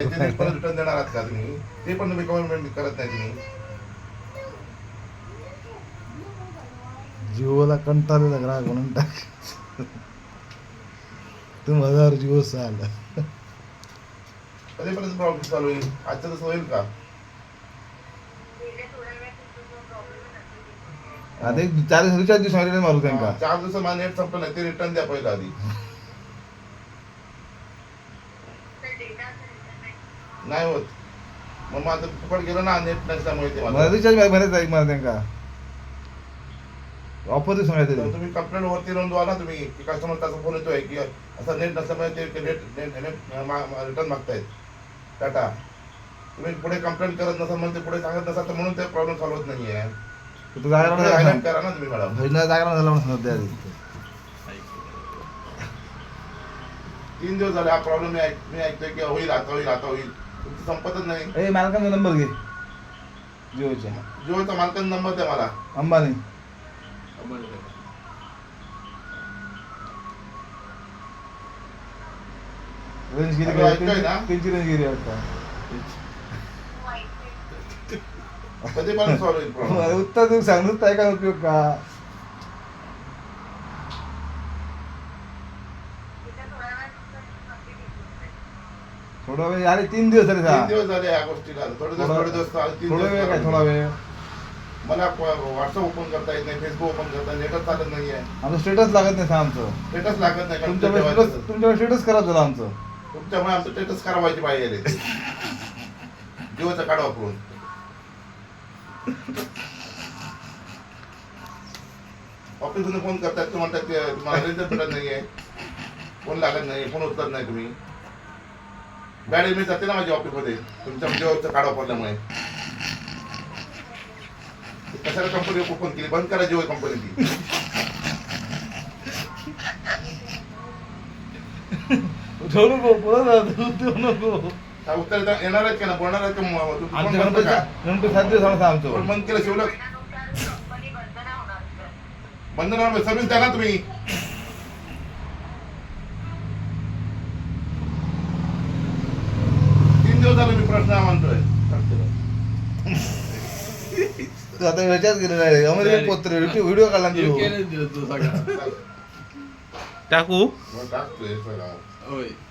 Return देणार आहात का तुम्ही? ते पण तुम्ही गव्हर्नमेंट करत नाही तुम्ही. जिओला कंटाळलेला ग्राहक म्हणून टाक. तुम हजार जिओ साल. कधीपर्यंत प्रॉब्लेम चालू होईल? आजच्या दिवस होईल का? आता एक चार रिचार्ज दिवस मारले मारू त्यांना. चार दिवस माझं नेट संपलं नाही ते रिटर्न द्या पहिलं आधी. नाही होत. मग माझं फुकट गेलं ना नेट नसल्यामुळे ते मला रिचार्ज भरायचा एक मला त्यांना. ऑफर माहिती तर तुम्ही कंप्लेंट वरती नोंदवा ना तुम्ही. की कस्टमर त्याचा फोन येतोय की असं नेट नसल्यामुळे ते नेट नेट रिटर्न मागतायत. टाटा. तुम्ही पुढे कंप्लेंट करत नसाल म्हणून ते पुढे सांगत नसाल तर म्हणून ते प्रॉब्लेम सॉल्व्ह होत नाहीये. तू पुढे highlight करा ना तुम्ही मॅडम भजना जागा झाला म्हणून सांगत आधी. तीन दिवस झाले हा प्रॉब्लेम मी ऐक मी ऐकतोय की होईल आता होईल आता होईल. संपतच नाही. ए मालकांचा नंबर घे. जिओच्या जिओचा मालकाचा नंबर द्या मला. अंबानी. रेंज किती अरे, ऐकतोय ना? त्यांची रेंज गेली वाटतं. कधीपर्यंत सॉल्व्ह होईल उत्तर देऊ सांगत काय काय उपयोग का? थोडा वेळ अरे तीन दिवस झाले तीन. दिवस झाले या गोष्टीला. थोडे दिवस थोडा- थोडे दिवस झाले, तीन थोडा दिवस वेळ काय. थोडा वेळ? मला व्हॉट्सअप ओपन करता येत नाही फेसबुक ओपन करता येत नेटच चालत नाहीये आमचं स्टेटस लागत नाही सा आमचं. स्टेटस लागत नाही कारण ठेवायचं. स्टेटस तुमच्याकडे स्टेटस करा झालं आमचं. तुमच्यामुळे आमचं स्टेटस करावायची पाहिजे जिओचा कार्ड वापरून ऑफिसमध्ये फोन करतात ते म्हणतात की तुम्हाला रेंज भेटत नाहीये. फोन लागत नाही फोन उचलत नाही तुम्ही. बॅड इमेज जाते ना माझ्या ऑफिसमध्ये. तुमच्या जिओचं कार्ड वापरल्यामुळे. कशाला कंपनी ओपन केली? बंद करा जिओ कंपनी ती. ठेवू नको बोलत ठेवू नको. काय उत्तर येणार आहेत का ना बोलणार आहेत का म- तुम्ही फोन आमच्या बंद गणपती का? गणपती सात दिवस आमचा फोन आमचं. बंद केलं? शिवलं बंद ना सर्व्हिस द्या ना तुम्ही तीन दिवस झाले मी प्रश्न मानतोय तू आता ह्याच्यात गेलेला आहे अमेरिकेत पोत्र व्हिडिओ काढला तू. टाकू? टाकतोय